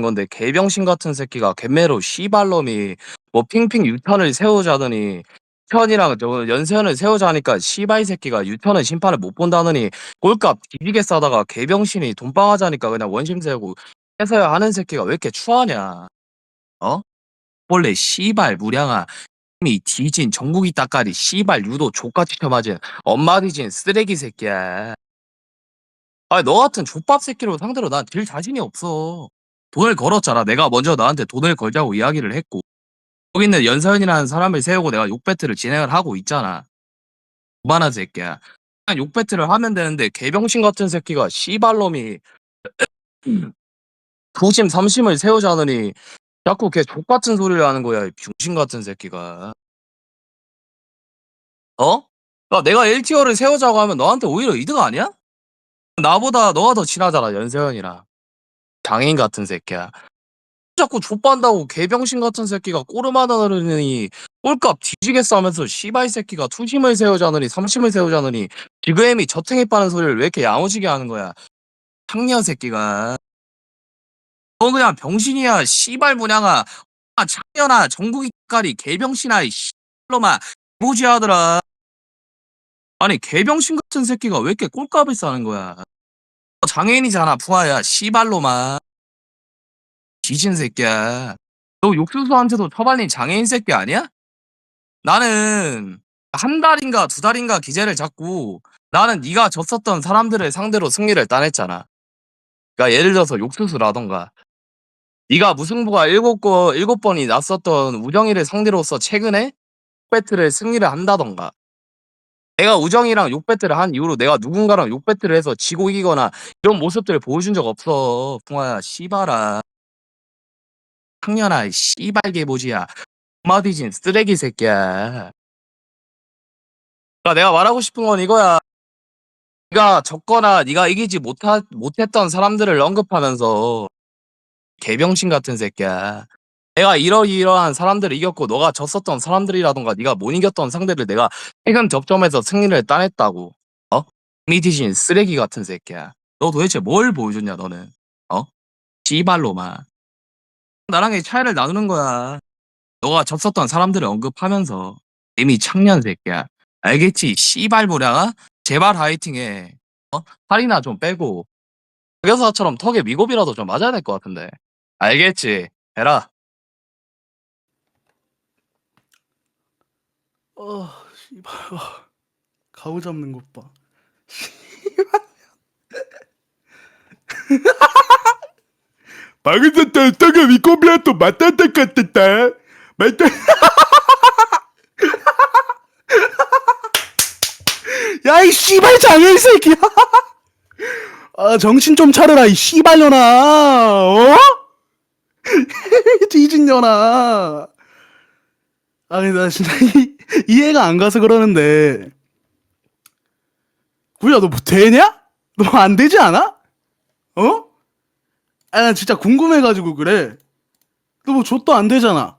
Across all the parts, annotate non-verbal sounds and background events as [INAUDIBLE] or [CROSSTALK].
건데 개병신 같은 새끼가 갯매로 씨발놈이 뭐 핑핑 유턴을 세우자더니 저 연세현을 세우자니까 씨발 새끼가 유턴은 심판을 못 본다느니 꼴값 뒤지게 싸다가 개병신이 돈빵하자니까 그냥 원심 세우고 해서야 하는 새끼가 왜 이렇게 추하냐? 어? 원래 씨발 무량아 이미 뒤진 정국이 따까리 씨발 유도 족같이 쳐맞은 엄마 뒤진 쓰레기 새끼야. 아니 너 같은 족밥 새끼로 상대로 난질 자신이 없어 돈을 걸었잖아. 내가 먼저 너한테 돈을 걸자고 이야기를 했고 여기 있는 연서연이라는 사람을 세우고 내가 욕 배틀을 진행을 하고 있잖아. 그만한 새끼야. 그냥 욕 배틀을 하면 되는데 개병신 같은 새끼가 씨발놈이 [CLEARS THROAT] 도심 삼심을 세우자느니 자꾸 걔 족같은 소리를 하는 거야 이 병신 같은 새끼가. 어? 야, 내가 1티어를 세우자고 하면 너한테 오히려 이득 아니야? 나보다 너가 더 친하잖아 연세현이랑 장애인 같은 새끼야. 자꾸 족반다고 개병신 같은 새끼가 꼬르마다느니 꼴값 뒤지게 싸면서 씨발 새끼가 투심을 세우자느니 삼심을 세우자느니 지그엠이 저탱이 빠는 소리를 왜 이렇게 야무지게 하는 거야. 창년 새끼가. 너 그냥 병신이야 씨발 무냥아. 아 창년아 정국이 까리 개병신아 이 씨발로마 모지하더라 아니 개병신 같은 새끼가 왜 이렇게 꼴값을 싸는 거야 장애인이잖아 풍아야. 씨발로마 뒤진 새끼야. 너 욕수수한테도 처발린 장애인 새끼 아니야? 나는 한 달인가 두 달인가 기재를 잡고 나는 네가 졌었던 사람들을 상대로 승리를 따냈잖아. 그러니까 예를 들어서 욕수수라던가. 네가 무승부가 일곱 거 일곱 번이 났었던 우정이를 상대로서 최근에 욕배틀을 승리를 한다던가 내가 우정이랑 욕 배틀을 한 이후로 내가 누군가랑 욕 배틀을 해서 지고 이기거나 이런 모습들을 보여준 적 없어. 풍아야 씨발아. 학년아 씨발 개보지야. 마디진 쓰레기 새끼야. 그러니까 내가 말하고 싶은 건 이거야. 네가 졌거나 네가 이기지 못하, 못했던 사람들을 언급하면서 개병신 같은 새끼야 내가 이러이러한 사람들을 이겼고 너가 졌었던 사람들이라던가 네가 못 이겼던 상대를 내가 최근 접점에서 승리를 따냈다고. 어? 미디진 쓰레기 같은 새끼야. 너 도대체 뭘 보여줬냐 너는? 어? 씨발로만. 나랑의 차이를 나누는 거야. 너가 졌었던 사람들을 언급하면서. 이미 창년 새끼야. 알겠지 씨발 모량아 제발 화이팅해. 어? 살이나 좀 빼고. 여사처럼 턱에 미곱이라도 좀 맞아야 될 것 같은데. 알겠지? 해라 어, 씨발. 어, 가오 잡는 것 봐. 방에서 떡에 위코비라도 맞았다 같았다. 맞다. [LAUGHS] 야, 이 씨발 장애인 새끼야! 아, 정신 좀 차려라, 이 씨발 년아! 어? [LAUGHS] 뒤진 년아! 아, 근데 나 진짜 이, 이해가 안 가서 그러는데. 구야, 너 뭐 되냐? 너 안 되지 않아? 어? 아, 나 진짜 궁금해가지고 그래. 너 뭐 좆도 안 되잖아.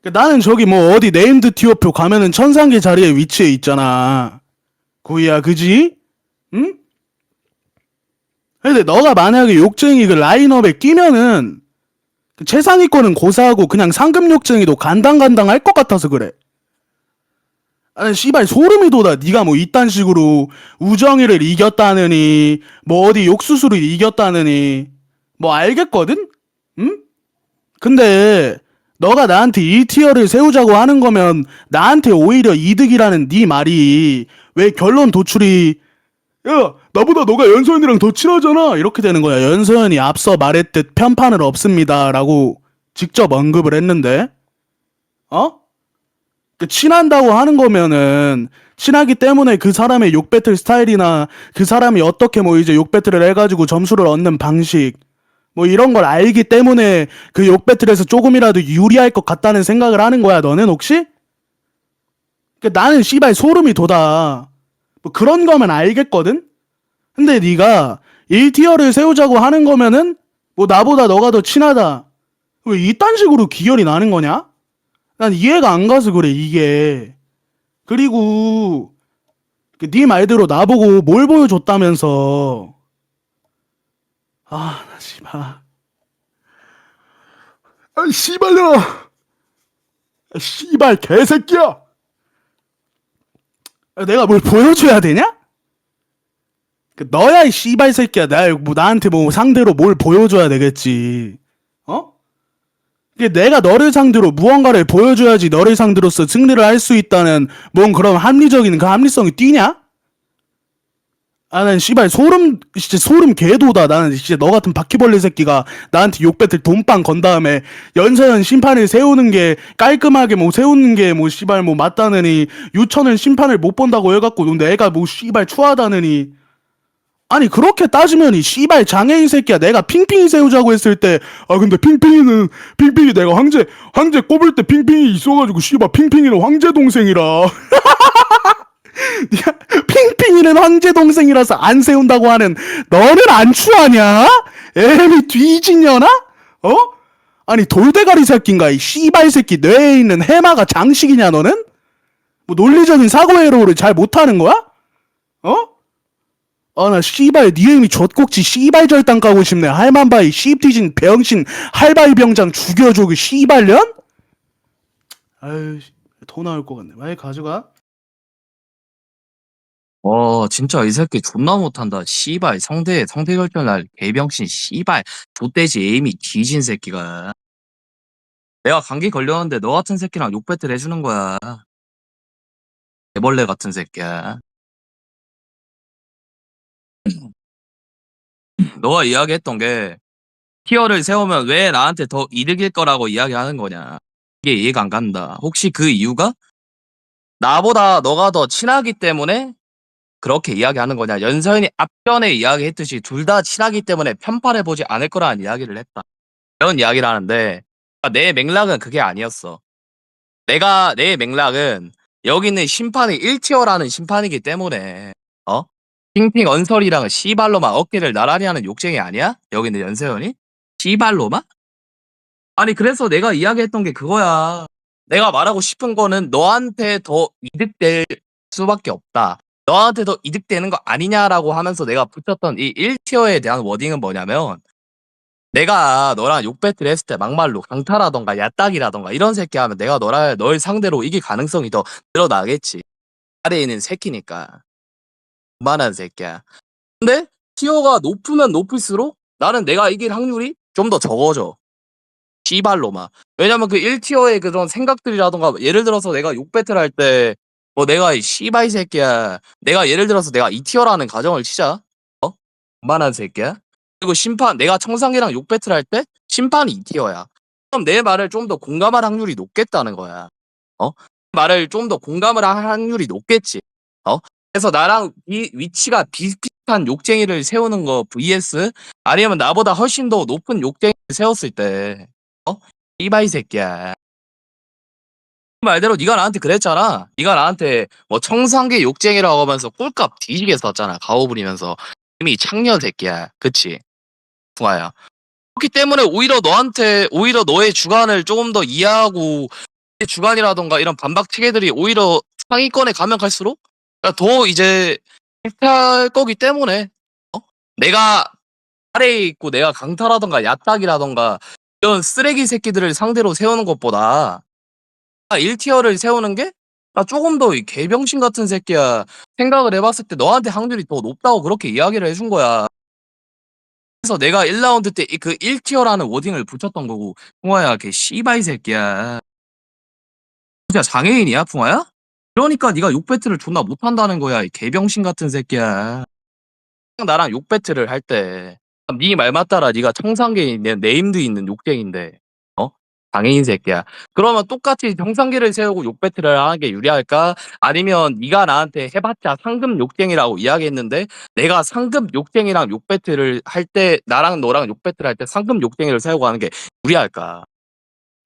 그러니까 나는 저기 뭐 어디 네임드 티어표 가면은 천상계 자리에 위치해 있잖아. 구이야, 그지? 응? 근데 너가 만약에 욕쟁이 그 라인업에 끼면은 그 최상위권은 고사하고 그냥 상급 욕쟁이도 간당간당 할 것 같아서 그래. 아니 씨발 소름이 돋아. 네가 뭐 이딴 식으로 우정이를 이겼다느니 뭐 어디 욕수수를 이겼다느니 뭐 알겠거든? 응? 근데 너가 나한테 1티어를 세우자고 하는 거면 나한테 오히려 이득이라는 네 말이 왜 결론 도출이 야 나보다 너가 연서연이랑 더 친하잖아 이렇게 되는 거야 연서연이 앞서 말했듯 편판을 없습니다라고 직접 언급을 했는데 어? 그 친한다고 하는 거면은 친하기 때문에 그 사람의 욕 배틀 스타일이나 그 사람이 어떻게 뭐 이제 욕 배틀을 해가지고 점수를 얻는 방식 뭐 이런 걸 알기 때문에 그 욕 배틀에서 조금이라도 유리할 것 같다는 생각을 하는 거야 너는 혹시? 그 나는 씨발 소름이 돋아 뭐 그런 거면 알겠거든? 근데 네가 1티어를 세우자고 하는 거면은 뭐 나보다 너가 더 친하다 왜 이딴 식으로 기열이 나는 거냐? 난 이해가 안 가서 그래 이게 그리고 그네 말대로 나보고 뭘 보여줬다면서 아나 씨발 아, 씨발년아. 아, 씨발, 개새끼야. 아, 내가 뭘 보여줘야 되냐? 그 너야 이 씨발 새끼야. 나, 뭐 나한테 뭐 상대로 뭘 보여줘야 되겠지. 내가 너를 상대로 무언가를 보여줘야지 너를 상대로서 승리를 할 수 있다는 뭔 그런 합리적인 그 합리성이 뛰냐? 아, 난 씨발 소름 진짜 소름 개도다. 나는 진짜 너 같은 바퀴벌레 새끼가 나한테 욕배틀 돈빵 건 다음에 연서연 심판을 세우는 게 깔끔하게 뭐 세우는 게 뭐 씨발 뭐 맞다느니 유천은 심판을 못 본다고 해갖고 내가 뭐 씨발 추하다느니 아니 그렇게 따지면 이 씨발 장애인 새끼야 내가 핑핑이 세우자고 했을 때 아, 근데 핑핑이는, 핑핑이 내가 황제, 황제 꼽을 때 핑핑이 있어가지고, 씨발, 핑핑이는 황제 동생이라. [LAUGHS] 핑핑이는 황제 동생이라서 안 세운다고 하는 너는 안 추하냐? 애미 뒤지냐나? 어? 아니 돌대가리 새끼인가 이 씨발 새끼 뇌에 있는 해마가 장식이냐 너는? 뭐 논리적인 사고 회로를 잘 못하는 거야? 어? 아나 씨발 니 애미 젖꼭지 씨발 절단 까고 싶네 할만바이 씨뒤진 병신 할바이 병장 죽여줘 그 씨발년? 아유 더 나올 것 같네 많이 가져가 어 진짜 이 새끼 존나 못한다. 씨발 상대 상대 결전날 개병신 씨발 좆돼지 에임이 뒤진 새끼가. 내가 감기 걸렸는데 너 같은 새끼랑 욕 배틀 해주는 거야. 애벌레 같은 새끼야. 너가 이야기했던 게 티어를 세우면 왜 나한테 더 이득일 거라고 이야기하는 거냐. 이게 이해가 안 간다. 혹시 그 이유가 나보다 너가 더 친하기 때문에 그렇게 이야기하는 거냐. 연서연이 앞전에 이야기했듯이 둘 다 친하기 때문에 편팔해보지 않을 거라는 이야기를 했다. 이런 이야기를 하는데 아, 내 맥락은 그게 아니었어. 내가 내 맥락은 여기 있는 심판이 1티어라는 심판이기 때문에 어? 핑핑 언설이랑 씨발로만 어깨를 나란히 하는 욕쟁이 아니야? 여기 있는 연세연이? 씨발로만? 아니 그래서 내가 이야기했던 게 그거야. 내가 말하고 싶은 거는 너한테 더 이득될 수밖에 없다. 너한테 더 이득되는 거 아니냐라고 하면서 내가 붙였던 이 1티어에 대한 워딩은 뭐냐면 내가 너랑 욕 배틀 했을 때 막말로 강타라던가 야딱이라던가 이런 새끼 하면 내가 너랑 널 상대로 이길 가능성이 더 늘어나겠지. 아래에 있는 새끼니까. 그만한 새끼야. 근데 티어가 높으면 높을수록 나는 내가 이길 확률이 좀 더 적어져. 씨발로만. 왜냐면 그 1티어의 그런 생각들이라던가 예를 들어서 내가 욕 배틀 할 때 뭐 내가 이 씨발 새끼야. 내가 예를 들어서 내가 2티어라는 가정을 치자. 어? 그만한 새끼야. 그리고 심판 내가 청상이랑 욕 배틀 할 때 심판이 2티어야. 그럼 내 말을 좀 더 공감할 확률이 높겠다는 거야. 어? 말을 좀 더 공감을 할 확률이 높겠지. 어? 그래서 나랑 이 위치가 비슷한 욕쟁이를 세우는 거 vs 아니면 나보다 훨씬 더 높은 욕쟁이를 세웠을 때 어? 이바이 새끼야. 말대로 네가 나한테 그랬잖아. 네가 나한테 뭐 청산계 욕쟁이라고 하면서 꿀값 뒤지게 썼잖아. 가오 부리면서 이미 창녀 새끼야. 그치? 풍아야. 그렇기 때문에 오히려 너한테 오히려 너의 주관을 조금 더 이해하고 내 주관이라던가 이런 반박 체계들이 오히려 상위권에 가면 갈수록 더 이제 불탈 거기 때문에 어? 내가 아래에 있고 내가 강타라던가 야딱이라던가 이런 쓰레기 새끼들을 상대로 세우는 것보다 1티어를 세우는 게 나 조금 더 이 개병신 같은 새끼야 생각을 해봤을 때 너한테 확률이 더 높다고 그렇게 이야기를 해준 거야. 그래서 내가 1라운드 때 그 1티어라는 워딩을 붙였던 거고 풍화야 걔 씨바이 새끼야. 진짜 장애인이야 풍화야? 그러니까 네가 욕 배틀을 존나 못한다는 거야 이 개병신 같은 새끼야. 나랑 욕 배틀을 할때네말 맞따라 네가 청산계인 내 네임드 있는 욕쟁인데 어? 장애인 새끼야. 그러면 똑같이 정상계를 세우고 욕 배틀을 하는 게 유리할까? 아니면 네가 나한테 해봤자 상급 욕쟁이라고 이야기했는데 내가 상급 욕쟁이랑 욕 배틀을 할 때 나랑 너랑 욕 배틀 할 때 상급 욕쟁이를 세우고 하는 게 유리할까?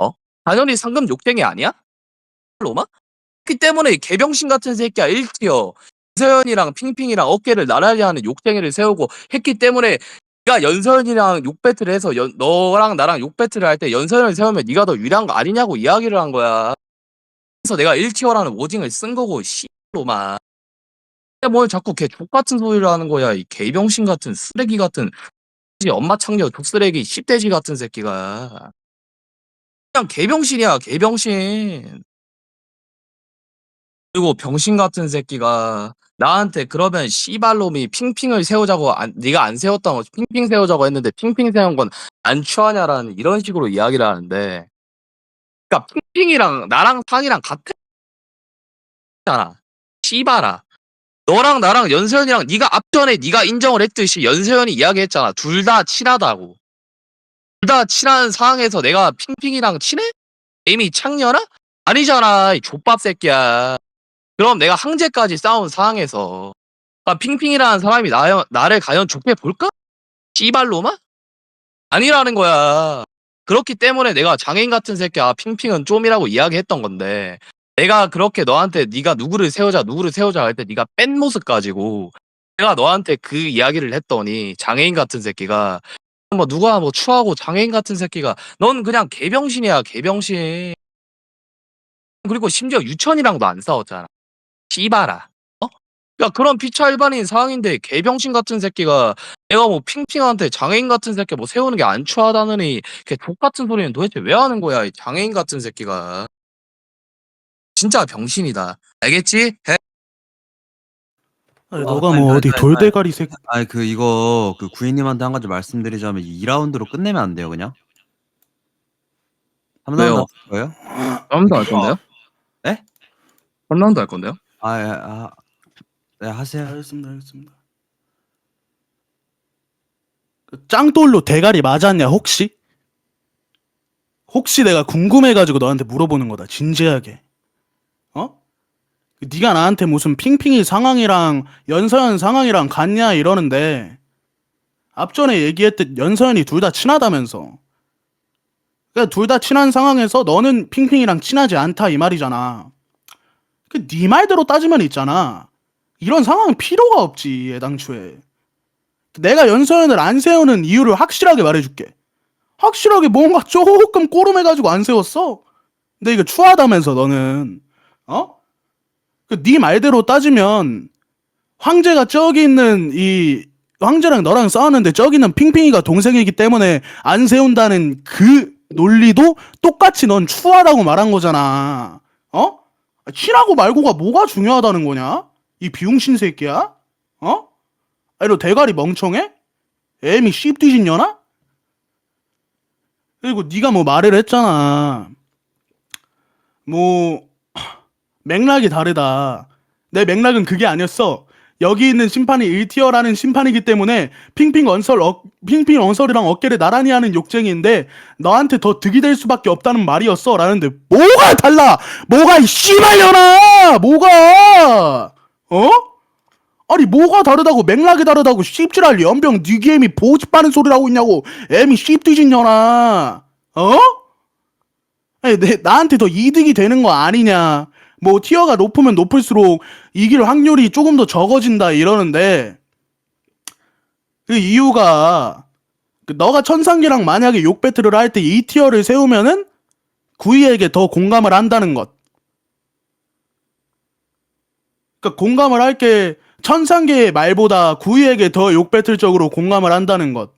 어? 당연히 상급 욕쟁이 아니야? 로마? 그렇기 때문에 이 개병신 같은 새끼야 1티어 연서연이랑 핑핑이랑 어깨를 나란히 하는 욕쟁이를 세우고 했기 때문에 네가 연서연이랑 욕 배틀을 해서 연- 너랑 나랑 욕 배틀을 할 때 연서연을 세우면 네가 더 유리한 거 아니냐고 이야기를 한 거야. 그래서 내가 1티어라는 워딩을 쓴 거고 씨로만. 뭘 자꾸 걔 족같은 소리를 하는 거야 이 개병신 같은 쓰레기 같은 엄마 창녀 족쓰레기 10대지 같은 새끼가 그냥 개병신이야 개병신. 그리고 병신 같은 새끼가 나한테 그러면 씨발놈이 핑핑을 세우자고 안, 네가 안 세웠던 거 핑핑 세우자고 했는데 핑핑 세운 건안 추하냐라는 이런 식으로 이야기를 하는데 그러니까 핑핑이랑 나랑 상이랑 같잖아. 씨발아. 너랑 나랑 연세현이랑 네가 앞전에 네가 인정을 했듯이 연세현이 이야기했잖아. 둘 다 친하다고. 둘 다 친한 상황에서 내가 핑핑이랑 친해? 이미 창녀나? 아니잖아 이 족밥 새끼야 그럼 내가 항제까지 싸운 상황에서 아, 핑핑이라는 사람이 나, 나를 과연 좋게 볼까? 씨발로만? 아니라는 거야. 그렇기 때문에 내가 장애인 같은 새끼야 핑핑은 좀이라고 이야기했던 건데 내가 그렇게 너한테 네가 누구를 세우자 누구를 세우자 할 때 네가 뺀 모습 가지고 내가 너한테 그 이야기를 했더니 장애인 같은 새끼가 뭐 누가 뭐 추하고 장애인 같은 새끼가 넌 그냥 개병신이야 개병신 그리고 심지어 유천이랑도 안 싸웠잖아 씨발아 어? 야 그런 피차 일반인 상황인데 개병신 같은 새끼가 내가 뭐 핑핑한테 장애인 같은 새끼 뭐 세우는 게 안 추하다느니 걔족 같은 소리는 도대체 왜 하는 거야 이 장애인 같은 새끼가 진짜 병신이다 알겠지? 해? 아니, 어, 너가 아니, 뭐 아니, 어디 아니, 돌대가리 새끼 아니 그 이거 그 구인님한테 한 가지 말씀드리자면 2라운드로 끝내면 안 돼요 그냥? 왜요? 3라운드 할 거예요? 3라운드 할 건데요? 에? 3라운드 할 건데요? 아, 예, 아, 네 하세요. 알겠습니다 알겠습니다 그 짱돌로 대가리 맞았냐 혹시? 혹시 내가 궁금해 가지고 너한테 물어보는 거다 진지하게 어? 네가 나한테 무슨 핑핑이 상황이랑 연서연 상황이랑 같냐 이러는데 앞전에 얘기했듯 연서연이 둘 다 친하다면서 그러니까 둘 다 친한 상황에서 너는 핑핑이랑 친하지 않다 이 말이잖아 그 네 말대로 따지면 있잖아. 이런 상황은 필요가 없지 애당초에. 내가 연서연을 안 세우는 이유를 확실하게 말해줄게. 확실하게 뭔가 조금 꼬름해가지고 안 세웠어? 근데 이거 추하다면서 너는. 어? 그 네 말대로 따지면 황제가 저기 있는 이 황제랑 너랑 싸웠는데 저기는 핑핑이가 동생이기 때문에 안 세운다는 그 논리도 똑같이 넌 추하다고 말한 거잖아. 어? 친하고 말고가 뭐가 중요하다는 거냐? 이 비용신 새끼야? 어? 아니 너 대가리 멍청해? 애미 씹뒤신년아? 그리고 네가 뭐 말을 했잖아. 뭐 [CLEARS THROAT] 맥락이 다르다. 내 맥락은 그게 아니었어. 여기 있는 심판이 1티어라는 심판이기 때문에 핑핑 언설 어, 핑핑 언설이랑 어깨를 나란히 하는 욕쟁이인데 너한테 더 득이 될 수밖에 없다는 말이었어 라는데 뭐가 달라? 뭐가 이 씨발려나 뭐가? 어? 아니 뭐가 다르다고 맥락이 다르다고 씹질할 연병 니게임이 보집 빠는 소리를 하고 있냐고 애미 씹뒤진 년아. 어? 아니 내, 나한테 더 이득이 되는 거 아니냐 뭐 티어가 높으면 높을수록 이길 확률이 조금 더 적어진다 이러는데 그 이유가 그 너가 천상계랑 만약에 욕 배틀을 할 때 이 티어를 세우면은 구이에게 더 공감을 한다는 것 그러니까 공감을 할 게 천상계의 말보다 구이에게 더 욕 배틀적으로 공감을 한다는 것.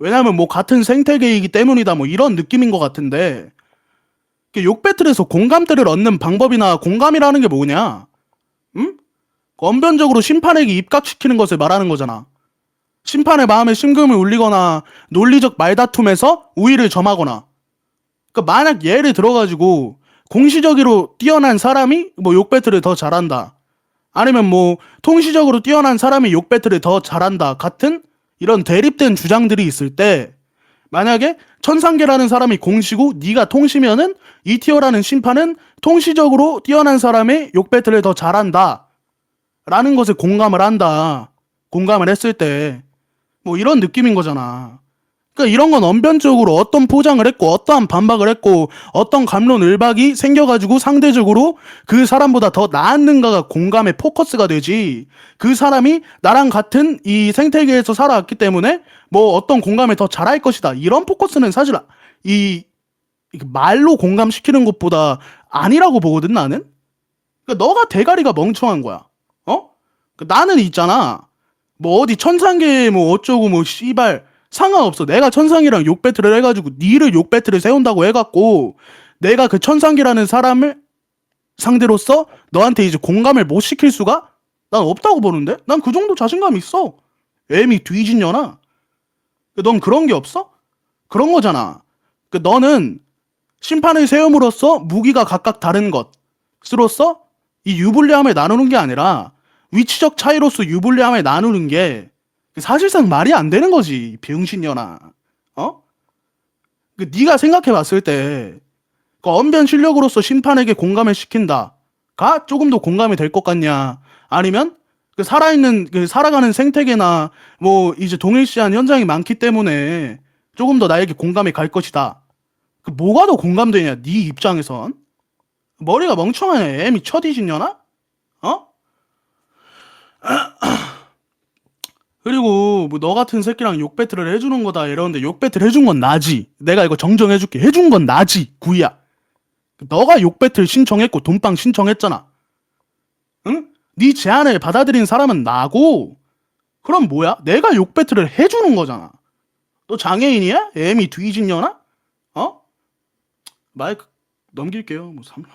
왜냐면 뭐 같은 생태계이기 때문이다 뭐 이런 느낌인 것 같은데 그 욕 배틀에서 공감대를 얻는 방법이나 공감이라는 게 뭐냐? 응? 원변적으로 심판에게 입각시키는 것을 말하는 거잖아. 심판의 마음에 심금을 울리거나 논리적 말다툼에서 우위를 점하거나 그러니까 만약 예를 들어가지고 공시적으로 뛰어난 사람이 뭐 욕 배틀을 더 잘한다. 아니면 뭐 통시적으로 뛰어난 사람이 욕 배틀을 더 잘한다 같은 이런 대립된 주장들이 있을 때 만약에 천상계라는 사람이 공시고 네가 통시면은 이티어라는 심판은 통시적으로 뛰어난 사람의 욕 배틀을 더 잘한다. 라는 것에 공감을 한다. 공감을 했을 때. 뭐 이런 느낌인 거잖아. 그러니까 이런 건 언변적으로 어떤 포장을 했고 어떠한 반박을 했고 어떤 감론을박이 생겨가지고 상대적으로 그 사람보다 더 나았는가가 공감의 포커스가 되지. 그 사람이 나랑 같은 이 생태계에서 살아왔기 때문에 뭐 어떤 공감을 더 잘할 것이다 이런 포커스는 사실 이, 이 말로 공감시키는 것보다 아니라고 보거든 나는 그러니까 너가 대가리가 멍청한 거야 어? 그 나는 있잖아 뭐 어디 천상계 뭐 어쩌고 뭐 씨발 상관없어. 내가 천상이랑 욕 배틀을 해가지고 니를 욕 배틀을 세운다고 해갖고 내가 그 천상이라는 사람을 상대로서 너한테 이제 공감을 못 시킬 수가 난 없다고 보는데? 난 그 정도 자신감 있어. 애미 뒤진년아. 넌 그런 게 없어? 그런 거잖아. 그 너는 심판을 세움으로써 무기가 각각 다른 것으로서 이 유불리함을 나누는 게 아니라 위치적 차이로서 유불리함을 나누는 게 사실상 말이 안 되는 거지 병신년아. 어? 그 네가 생각해 봤을 때그 언변 실력으로서 심판에게 공감을 시킨다가 조금 더 공감이 될 것 같냐? 아니면 그 살아있는 그 살아가는 생태계나 뭐 이제 동일시한 현장이 많기 때문에 조금 더 나에게 공감이 갈 것이다. 그 뭐가 더 공감되냐? 네 입장에선 머리가 멍청하냐? 애미 쳐디신년아? 어? [CLEARS THROAT] 그리고 뭐 너 같은 새끼랑 욕 배틀을 해주는 거다 이러는데 욕 배틀 해준 건 나지. 내가 이거 정정해줄게. 해준 건 나지. 구이야. 너가 욕 배틀 신청했고 돈빵 신청했잖아. 응? 네 제안을 받아들인 사람은 나고. 그럼 뭐야? 내가 욕 배틀을 해주는 거잖아. 너 장애인이야? 애미 뒤진 년아? 어? 마이크 넘길게요. 뭐 3분.